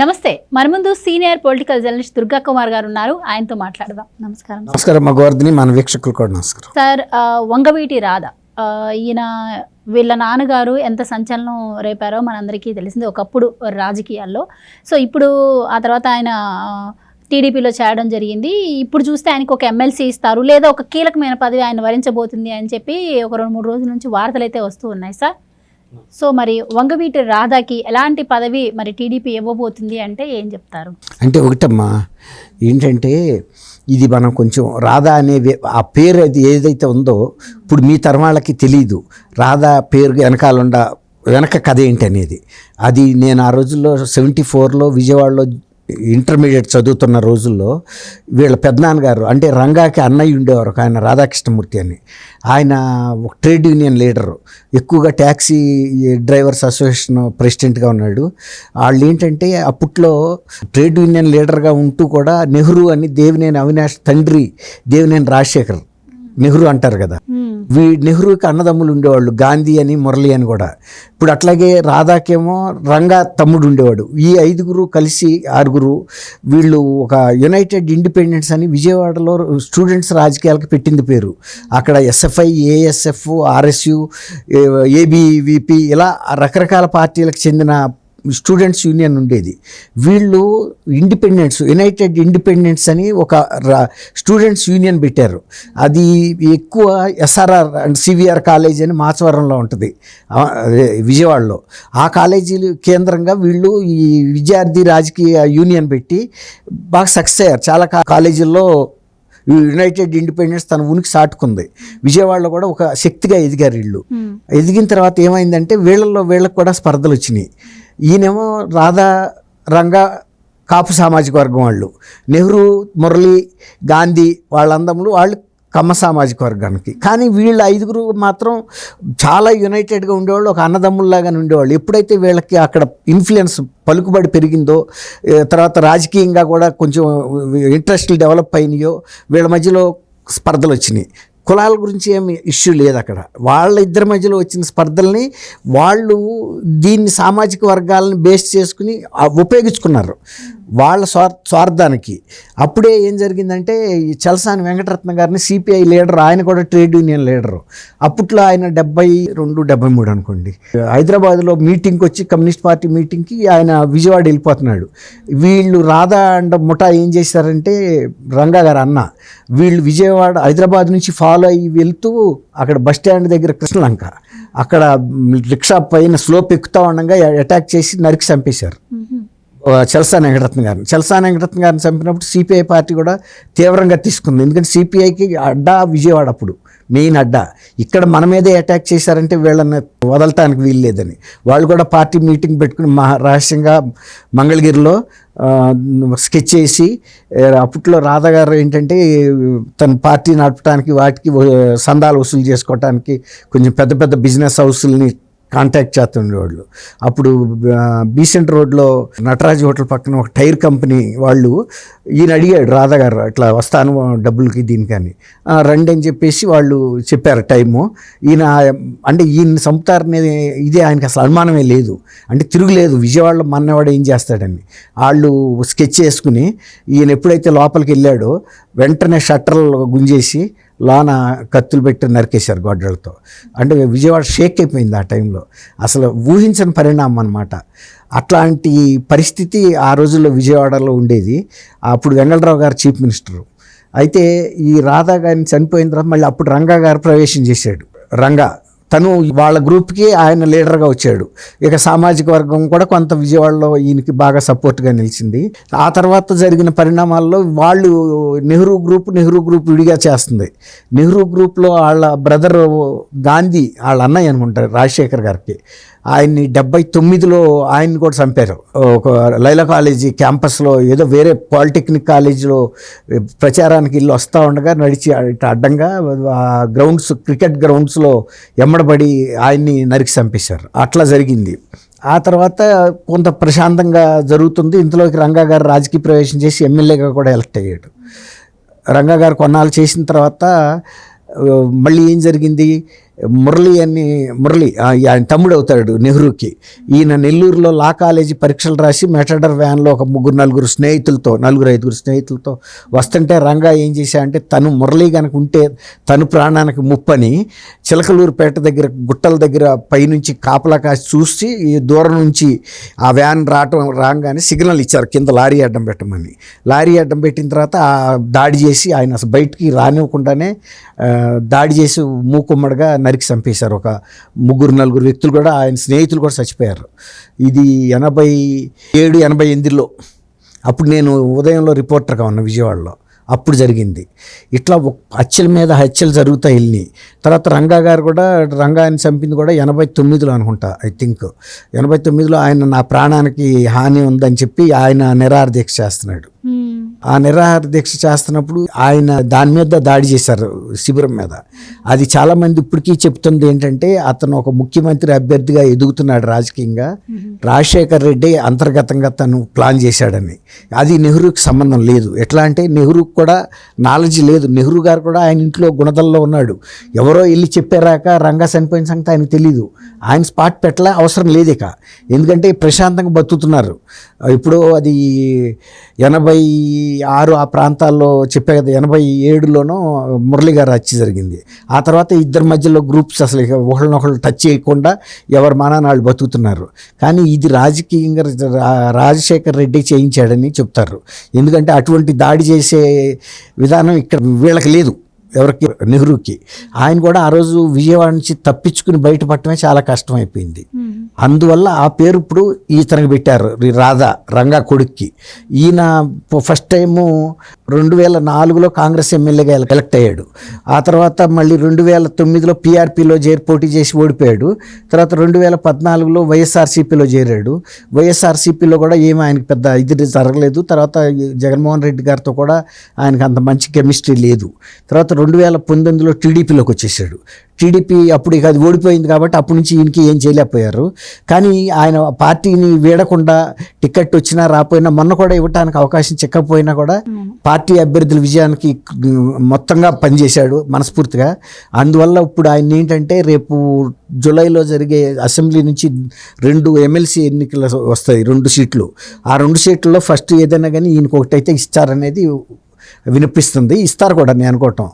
నమస్తే. మన ముందు senior political journalist Durga Kumar గారు ఉన్నారు ఆయనతో మాట్లాడదాం. నమస్కారం నమస్కారం గోవర్ధని మన వీక్షకులు కూడా నమస్కారం. సార్ వంగవీటి రాధ. ఈయన వీళ్ళ నాన్నగారు ఎంత సంచలనం రేపారో మనందరికీ తెలిసింది ఒకప్పుడు రాజకీయాల్లో. సో ఇప్పుడు ఆ తర్వాత ఆయన టీడీపీలో చేరడం జరిగింది. ఇప్పుడు చూస్తే ఆయనకు ఒక ఎమ్మెల్సీ ఇస్తారు లేదా ఒక కీలకమైన పదవి ఆయన వరించబోతుంది అని చెప్పి ఒక రెండు మూడు రోజుల నుంచి వార్తలు అయితే వస్తూ ఉన్నాయి సార్. సో మరి వంగవీటి రాధాకి ఎలాంటి పదవి మరి టీడీపీ ఇవ్వబోతుంది అంటే ఏం చెప్తారు? అంటే ఒకటమ్మా ఏంటంటే ఇది మనం కొంచెం రాధా అనే ఆ పేరు అది ఏదైతే ఉందో ఇప్పుడు మీ తరం వాళ్ళకి తెలియదు రాధా పేరు వెనకాలండ వెనక కథ ఏంటి అనేది అది నేను ఆ రోజుల్లో సెవెంటీ ఫోర్లో విజయవాడలో ఇంటర్మీడియట్ చదువుతున్న రోజుల్లో వీళ్ళ పెద్దనాన్నగారు అంటే రంగాకి అన్నయ్య ఉండేవారు ఒక ఆయన రాధాకృష్ణమూర్తి అని. ఆయన ఒక ట్రేడ్ యూనియన్ లీడరు. ఎక్కువగా ట్యాక్సీ డ్రైవర్స్ అసోసియేషన్ ప్రెసిడెంట్గా ఉన్నాడు. వాళ్ళు ఏంటంటే అప్పట్లో ట్రేడ్ యూనియన్ లీడర్గా ఉంటూ కూడా నెహ్రూ అని దేవినేని అవినాష్ తండ్రి దేవినేని రాజశేఖర్ నెహ్రూ అంటారు కదా. వీ నెహ్రూకి అన్నదమ్ములు ఉండేవాళ్ళు గాంధీ అని మురళి అని కూడా. ఇప్పుడు అట్లాగే రాధాకేమో రంగా తమ్ముడు ఉండేవాడు. ఈ ఐదుగురు కలిసి ఆరుగురు వీళ్ళు ఒక యునైటెడ్ ఇండిపెండెన్స్ అని విజయవాడలో స్టూడెంట్స్ రాజకీయాలకు పెట్టింది పేరు. అక్కడ ఎస్ఎఫ్ఐ ఏఎస్ఎఫ్ ఆర్ఎస్యు ఏబీవీపీ ఇలా రకరకాల పార్టీలకు చెందిన స్టూడెంట్స్ యూనియన్ ఉండేది. వీళ్ళు ఇండిపెండెన్స్ యునైటెడ్ ఇండిపెండెన్స్ అని ఒక రా- స్టూడెంట్స్ యూనియన్ పెట్టారు. అది ఎక్కువ ఎస్ఆర్ఆర్ అండ్ సివిఆర్ కాలేజ్ అని మాచవరంలో ఉంటుంది. విజయవాడలో. ఆ కాలేజీలు కేంద్రంగా వీళ్ళు ఈ విద్యార్థి రాజకీయ యూనియన్ పెట్టి బాగా సక్సెస్ అయ్యారు. చాలా కాలేజీల్లో యునైటెడ్ ఇండిపెండెన్స్ తన ఉనికి సాటుకుంది. విజయవాడలో కూడా ఒక శక్తిగా ఎదిగారు వీళ్ళు. ఎదిగిన తర్వాత ఏమైందంటే వీళ్ళల్లో వీళ్ళకి కూడా స్పర్ధలు వచ్చినాయి. ఈయనేమో రాధా రంగా కాపు సామాజిక వర్గం వాళ్ళు. నెహ్రూ మురళి గాంధీ వాళ్ళందములు వాళ్ళు కమ్మ సామాజిక వర్గానికి. కానీ వీళ్ళ ఐదుగురు మాత్రం చాలా యునైటెడ్గా ఉండేవాళ్ళు ఒక అన్నదమ్ముల్లాగానే ఉండేవాళ్ళు. ఎప్పుడైతే వీళ్ళకి అక్కడ ఇన్ఫ్లుయెన్స్ పలుకుబడి పెరిగిందో తర్వాత రాజకీయంగా కూడా కొంచెం ఇంట్రెస్ట్లు డెవలప్ అయినాయో వీళ్ళ మధ్యలో స్పర్ధలు వచ్చినాయి. కులాల గురించి ఏమి ఇష్యూ లేదు అక్కడ. వాళ్ళ ఇద్దరి మధ్యలో వచ్చిన స్పర్ధల్ని వాళ్ళు దీన్ని సామాజిక వర్గాలను బేస్ చేసుకుని ఉపయోగించుకున్నారు. వాళ్ళ స్వార్ స్వార్థానికి. అప్పుడే ఏం జరిగిందంటే ఈ చలసాని వెంకటరత్న గారిని సిపిఐ లీడర్ ఆయన కూడా ట్రేడ్ యూనియన్ లీడరు. అప్పట్లో ఆయన డెబ్బై రెండు డెబ్బై మూడు అనుకోండి. హైదరాబాద్లో మీటింగ్కి వచ్చి కమ్యూనిస్ట్ పార్టీ మీటింగ్కి ఆయన విజయవాడ వెళ్ళిపోతున్నాడు. వీళ్ళు రాధా అండ్ ముఠా ఏం చేశారంటే రంగా గారు అన్న వీళ్ళు విజయవాడ హైదరాబాద్ నుంచి ఫాలో అయ్యి వెళ్తూ అక్కడ బస్ స్టాండ్ దగ్గర కృష్ణలంక అక్కడ రిక్షా పైన స్లోప్ ఎక్కుతా ఉండగా అటాక్ చేసి నరికి చంపేశారు. చల్సా వెంకటరత్న గారిని. చలసాని వెంకటరత్న గారిని చంపినప్పుడు సిపిఐ పార్టీ కూడా తీవ్రంగా తీసుకుంది. ఎందుకంటే సిపిఐకి అడ్డా విజయవాడ అప్పుడు మెయిన్ అడ్డా. ఇక్కడ మన మీదే అటాక్ చేశారంటే వీళ్ళని వదలటానికి వీలు లేదని. వాళ్ళు కూడా పార్టీ మీటింగ్ పెట్టుకుని మహా రహస్యంగా మంగళగిరిలో స్కెచ్ చేసి అప్పట్లో రాధా గారు ఏంటంటే తన పార్టీ నడపడానికి వాటికి సందాలు వసూలు చేసుకోవటానికి కొంచెం పెద్ద పెద్ద బిజినెస్ హౌసుల్ని కాంటాక్ట్ చేస్తుండే వాళ్ళు. అప్పుడు బీసెంట్ రోడ్లో నటరాజ్ హోటల్ పక్కన ఒక టైర్ కంపెనీ వాళ్ళు ఈయన అడిగాడు రాధా గారు అట్లా వస్తాను డబ్బులకి దీనికని. రండి అని చెప్పేసి వాళ్ళు చెప్పారు టైము. ఈయన అంటే ఈయన చంపుతారనేది ఇదే ఆయనకి అసలు అనుమానమే లేదు. అంటే తిరుగులేదు. విజయవాడలో మన్నవాడు ఏం చేస్తాడని. వాళ్ళు స్కెచ్ చేసుకుని ఈయన ఎప్పుడైతే లోపలికి వెళ్ళాడో వెంటనే షట్టర్లు గుంజేసి లాన కత్తులు పెట్టి నరికేశారు గొడ్డలతో అంటే విజయవాడ షేక్ అయిపోయింది ఆ టైంలో. అసలు ఊహించని పరిణామం అనమాట అట్లాంటి పరిస్థితి ఆ రోజుల్లో విజయవాడలో ఉండేది. అప్పుడు వెంగళరావు గారు చీఫ్ మినిస్టరు. అయితే ఈ రాధా గారిని చనిపోయిన తర్వాత మళ్ళీ అప్పుడు రంగా గారు ప్రవేశం చేశాడు. రంగా తను వాళ్ళ గ్రూప్కి ఆయన లీడర్గా వచ్చాడు. ఇక సామాజిక వర్గం కూడా కొంత విజయవాడలో ఈయనకి బాగా సపోర్ట్గా నిలిచింది. ఆ తర్వాత జరిగిన పరిణామాల్లో వాళ్ళు నెహ్రూ గ్రూప్ నెహ్రూ గ్రూప్ విడిగా చేస్తుంది. నెహ్రూ గ్రూప్లో వాళ్ళ బ్రదర్ గాంధీ వాళ్ళ అన్నయ్య అనుకుంటారు రాజశేఖర్ గారికి. ఆయన్ని డెబ్బై తొమ్మిదిలో ఆయన్ని కూడా చంపారు. ఒక లైలా కాలేజీ క్యాంపస్లో ఏదో వేరే పాలిటెక్నిక్ కాలేజీలో ప్రచారానికి ఇల్లు వస్తూ ఉండగా నడిచి అడ్డంగా ఆ గ్రౌండ్స్ క్రికెట్ గ్రౌండ్స్లో ఎమ్మడబడి ఆయన్ని నరికి చంపేశారు. అట్లా జరిగింది. ఆ తర్వాత కొంత ప్రశాంతంగా జరుగుతుంది. ఇంతలోకి రంగా గారు రాజకీయ ప్రవేశం చేసి ఎమ్మెల్యేగా కూడా ఎలక్ట్ అయ్యాడు. రంగా గారు కొన్నాళ్ళు చేసిన తర్వాత మళ్ళీ ఏం జరిగింది? మురళి అని మురళి ఆయన తమ్ముడు అవుతాడు నెహ్రూకి. ఈయన నెల్లూరులో లా కాలేజీ పరీక్షలు రాసి మెటడర్ వ్యాన్లో ఒక ముగ్గురు నలుగురు స్నేహితులతో నలుగురు ఐదుగురు స్నేహితులతో వస్తుంటే రంగా ఏం చేశాడంటే తను మురళి కనుక ఉంటే తను ప్రాణానికి ముప్పని చిలకలూరుపేట దగ్గర గుట్టల దగ్గర పైనుంచి కాపలా కాసి చూసి ఈ దూరం నుంచి ఆ వ్యాన్ రావటం రాగానే సిగ్నల్ ఇచ్చారు కింద లారీ అడ్డం పెట్టమని. లారీ అడ్డం పెట్టిన తర్వాత దాడి చేసి ఆయన అసలు బయటికి రానివ్వకుండానే దాడి చేసి మూకుమ్మడిగా నరికి చంపేశారు. ఒక ముగ్గురు నలుగురు వ్యక్తులు కూడా ఆయన స్నేహితులు కూడా చచ్చిపోయారు. ఇది ఎనభై ఏడు ఎనభై ఎనిమిదిలో. అప్పుడు నేను ఉదయంలో రిపోర్టర్గా ఉన్నా విజయవాడలో. అప్పుడు జరిగింది. ఇట్లా హత్యల మీద హత్యలు జరుగుతాయి వెళ్ళి తర్వాత రంగా గారు కూడా రంగాన్ని చంపింది కూడా ఎనభై తొమ్మిదిలో అనుకుంటా ఐ థింక్. ఎనభై తొమ్మిదిలో ఆయన నా ప్రాణానికి హాని ఉందని చెప్పి ఆయన నిరాహార చేస్తున్నాడు. ఆ నిరాహార దీక్ష చేస్తున్నప్పుడు ఆయన దాని మీద దాడి చేశారు శిబిరం మీద. అది చాలా మంది ఇప్పటికీ చెప్తుంది ఏంటంటే అతను ఒక ముఖ్యమంత్రి అభ్యర్థిగా ఎదుగుతున్నాడు రాజకీయంగా. రాజశేఖర్ రెడ్డి అంతర్గతంగా తను ప్లాన్ చేశాడని. అది నెహ్రూకి సంబంధం లేదు. ఎట్లా అంటే నెహ్రూకి కూడా నాలెడ్జ్ లేదు. నెహ్రూ గారు కూడా ఆయన ఇంట్లో గుణదల్లో ఉన్నాడు. ఎవరో వెళ్ళి చెప్పారాక రంగా చనిపోయిన సంగతి ఆయనకు తెలియదు ఆయన స్పాట్ పెట్టలే అవసరం లేదు ఇక ఎందుకంటే ప్రశాంతంగా బతుకుతున్నారు. ఇప్పుడు అది ఎనభై ఎనభై ఆరు ఆ ప్రాంతాల్లో చెప్పే కదా ఎనభై ఏడులోనో మురళి గారు హత్య జరిగింది. ఆ తర్వాత ఇద్దరి మధ్యలో గ్రూప్స్ అసలు ఇక ఒకళ్ళనొకళ్ళు టచ్ చేయకుండా ఎవరు మానాన్ని వాళ్ళు బతుకుతున్నారు. కానీ ఇది రాజకీయంగా రా- రాజశేఖర్ రెడ్డి చేయించాడని చెప్తారు. ఎందుకంటే అటువంటి దాడి చేసే విధానం ఇక్కడ వీళ్ళకి లేదు ఎవరికి నెహ్రూకి. ఆయన కూడా ఆ రోజు విజయవాడ నుంచి తప్పించుకుని బయటపడటమే చాలా కష్టం అయిపోయింది అందువల్ల ఆ పేరు ఇప్పుడు ఈతనకు పెట్టారు రాధా రంగా కొడుక్కి. ఈయన ఫస్ట్ టైము రెండు వేల నాలుగులో కాంగ్రెస్ ఎమ్మెల్యేగా ఎలక్ట్ అయ్యాడు. ఆ తర్వాత మళ్ళీ రెండు వేల తొమ్మిదిలో పీఆర్పీలో చేరి పోటీ చేసి ఓడిపోయాడు. తర్వాత రెండు వేల పద్నాలుగులో వైఎస్ఆర్సీపీలో చేరాడు. వైఎస్ఆర్సీపీలో కూడా ఏమి ఆయనకి పెద్ద ఇది జరగలేదు. తర్వాత జగన్మోహన్ రెడ్డి గారితో కూడా ఆయనకు అంత మంచి కెమిస్ట్రీ లేదు. తర్వాత రెండు వేల పంతొమ్మిదిలో టీడీపీలోకి వచ్చేసాడు. టీడీపీ అప్పుడు ఇక అది ఓడిపోయింది కాబట్టి అప్పటి నుంచి ఈయనకి ఏం చేయలేకపోయారు. కానీ ఆయన పార్టీని వీడకుండా టికెట్ వచ్చినా రాపోయినా మొన్న కూడా ఇవ్వటానికి అవకాశం చిక్కకపోయినా కూడా పార్టీ అభ్యర్థుల విజయానికి మొత్తంగా పనిచేశాడు మనస్ఫూర్తిగా. అందువల్ల ఇప్పుడు ఆయన ఏంటంటే రేపు జూలైలో జరిగే అసెంబ్లీ నుంచి రెండు ఎమ్మెల్సీ ఎన్నికలు వస్తాయి రెండు సీట్లు. ఆ రెండు సీట్లలో ఫస్ట్ ఏదైనా కానీ ఈయనకి ఒకటైతే ఇస్తారనేది వినిపిస్తుంది. ఇస్తారు కూడా నేను అనుకోవటం.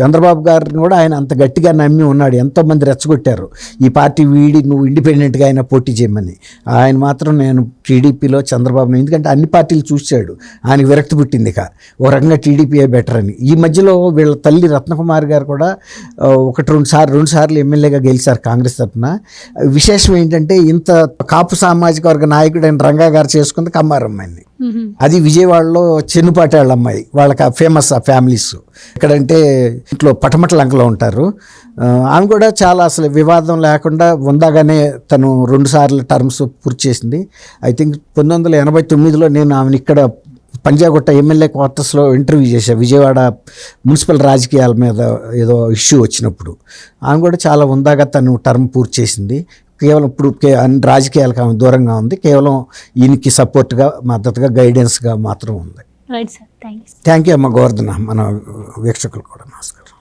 చంద్రబాబు గారిని కూడా ఆయన అంత గట్టిగా నమ్మి ఉన్నాడు. ఎంతోమంది రెచ్చగొట్టారు. ఈ పార్టీ వీడి నువ్వు ఇండిపెండెంట్గా ఆయన పోటీ చేయమని. ఆయన మాత్రం నేను టీడీపీలో చంద్రబాబుని ఎందుకంటే అన్ని పార్టీలు చూశాడు. ఆయనకి విరక్తి పుట్టింది ఇక. ఒక రకంగా టీడీపీయే బెటర్ అని. ఈ మధ్యలో వీళ్ళ తల్లి రత్నకుమార్ గారు కూడా ఒకటి రెండు సార్లు రెండు సార్లు ఎమ్మెల్యేగా గెలిచారు కాంగ్రెస్ తరఫున విశేషం ఏంటంటే ఇంత కాపు సామాజిక వర్గ నాయకుడైన రంగా గారు చేసుకుంది కమ్మారమ్మాయిని. మ్మ్. అది విజయవాడలో చెన్నుపాటి వాళ్ళ అమ్మాయి. వాళ్ళకి ఆ ఫేమస్ ఆ ఫ్యామిలీస్ ఇక్కడంటే ఇంట్లో పటమటలంకలో ఉంటారు. ఆమె కూడా చాలా అసలు వివాదం లేకుండా ఉందాగానే తను రెండు సార్లు టర్మ్స్ పూర్తి చేసింది. ఐ థింక్ పంతొమ్మిది వందల ఎనభై తొమ్మిదిలో నేను ఆమెను ఇక్కడ పంజాగుట్ట ఎమ్మెల్యే క్వార్టర్స్లో ఇంటర్వ్యూ చేశాను విజయవాడ మున్సిపల్ రాజకీయాల మీద ఏదో ఇష్యూ వచ్చినప్పుడు. ఆమె కూడా చాలా ఉందాగా తను టర్మ్ పూర్తి చేసింది. కేవలం ఇప్పుడు అన్ని రాజకీయాలకు ఆమె దూరంగా ఉంది. కేవలం ఈయనకి సపోర్ట్గా మద్దతుగా గైడెన్స్గా మాత్రం ఉంది. Right sir thank you thank you అమ్మ గోవర్ధన మన వీక్షకులు కూడా. నమస్కారం.